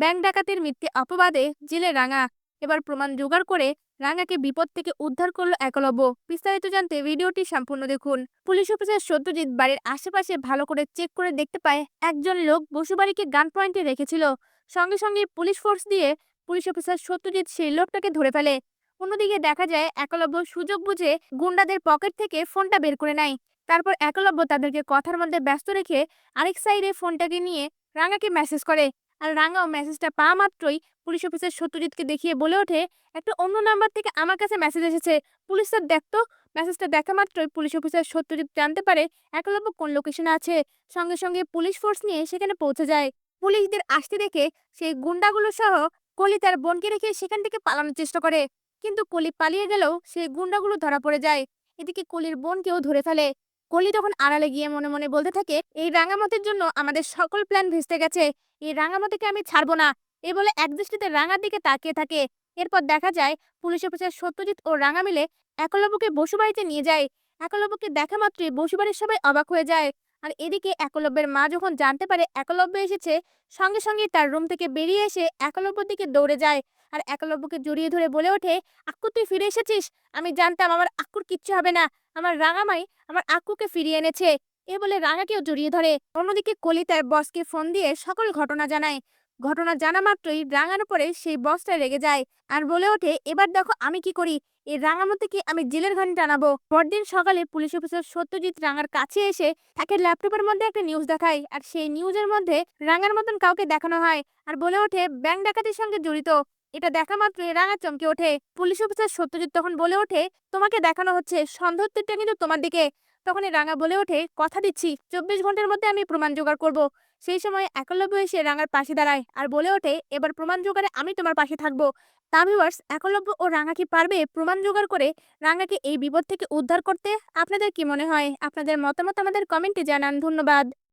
Bank ডাকাতির মিথ্যে অপবাদে জেলে রাঙা। এবার প্রমাণ জোগাড় করে রাঙাকে বিপদ থেকে উদ্ধার করল একলব্য। বিস্তারিত জানতে ভিডিওটি সম্পূর্ণ দেখুন। পুলিশ অফিসার সত্যজিৎ বাড়ির আশেপাশে ভালো করে চেক করে দেখতে পায়, একজন লোক বসুবাড়িকে গান পয়েন্টে রেখেছিল। সঙ্গে সঙ্গে পুলিশ ফোর্স দিয়ে পুলিশ অফিসার সত্যজিৎ সেই লোকটাকে ধরে ফেলে। অন্যদিকে দেখা যায়, একলব্য সুযোগ বুঝে গুন্ডাদের পকেট থেকে ফোনটা বের করে নেয়। তারপর একলব্য তাদেরকে কথার মধ্যে ব্যস্ত রেখে আরেক সাইডে ফোনটাকে নিয়ে রাঙাকে মেসেজ করে। আর রাঙাও মেসেজটা পা মাত্রই পুলিশ অফিসার সত্যজিৎকে দেখিয়ে বলে ওঠে, একটা অন্য নাম্বার থেকে আমার কাছে মেসেজ এসেছে। পুলিশ স্যার দেখতো মেসেজটা দেখা মাত্রই পুলিশ অফিসার সত্যজিৎ জানতে পারে একলব্য কোন লোকেশনে আছে। সঙ্গে সঙ্গে পুলিশ ফোর্স নিয়ে সেখানে পৌঁছে যায়। পুলিশদের আসতে দেখে সেই গুন্ডাগুলো সহ কলি তার বোনকে রেখে সেখান থেকে পালানোর চেষ্টা করে। কিন্তু কলি পালিয়ে গেলেও সেই গুন্ডাগুলো ধরা পড়ে যায়। এদিকে কলির বোনকেও ধরে ফেলে। কলি তখন আড়ালে গিয়ে মনে মনে বলতে থাকে, এই রাঙামতের জন্য আমাদের সকল প্ল্যান ভেস্তে গেছে, এই রাঙামতিকে আমি ছাড়বো না। এ বলে একদৃষ্টিতে রাঙার দিকে তাকিয়ে থাকে। এরপর দেখা যায়, পুলিশ অফিসার সত্যজিৎ ও রাঙা মিলে একলব্যকে বসুবাড়িতে নিয়ে যায়। একলব্যকে দেখা মাত্রই বসুবাড়ির সবাই অবাক হয়ে যায়। আর এদিকে একলব্যের মা যখন জানতে পারে একলব্য এসেছে, সঙ্গে সঙ্গে তার রুম থেকে বেরিয়ে এসে একলব্যর দিকে দৌড়ে যায়। আর একলব্যকে জড়িয়ে ধরে বলে ওঠে, আক্কু, তুই ফিরে এসেছিস? আমি জানতাম আমার আক্কুর কিচ্ছু হবে না। আমার রাঙামাই আমার আক্কুকে ফিরিয়ে এনেছে। এ বলে রাঙাকেও জড়িয়ে ধরে। অন্যদিকে কলি তার বসকে ফোন দিয়ে সকল ঘটনা জানায়। ঘটনা জানা মাত্রই রাঙার উপরে সেই বসটা রেগে যায় আর বলে ওঠে, এবার দেখো আমি কি করি? এই রাঙামতিকে আমি জেলের ঘানি টানাবো? পরদিন সকালে পুলিশ অফিসার সত্যজিৎ রাঙার কাছে এসে তাকে ল্যাপটপের মধ্যে একটা নিউজ দেখায় আর সেই নিউজের মধ্যে রাঙার মতন কাউকে দেখানো হয় আর বলে ওঠে, ব্যাংক ডাকাতির সঙ্গে জড়িত। এটা দেখা মাত্রই রাঙা চমকে ওঠে। পুলিশ অফিসার সত্যজিৎ তখন বলে ওঠে, তোমাকে দেখানো হচ্ছে সন্দেহটা কিন্তু তোমার দিকে। তখনই রাঙা বলে ওঠে, কথা দিচ্ছি, চব্বিশ ঘণ্টার মধ্যে আমি প্রমাণ জোগাড় করব। সেই সময় একলব্য এসে রাঙার পাশে দাঁড়ায় আর বলে ওঠে, এবার প্রমাণ জোগাড়ে আমি তোমার পাশে থাকব। তা ভিউয়ার্স একলব্য ও রাঙা কি পারবে প্রমাণ জোগাড় করে রাঙাকে এই বিপদ থেকে উদ্ধার করতে? আপনাদের কি মনে হয়? আপনাদের মতামত আমাদের কমেন্টে জানান। ধন্যবাদ।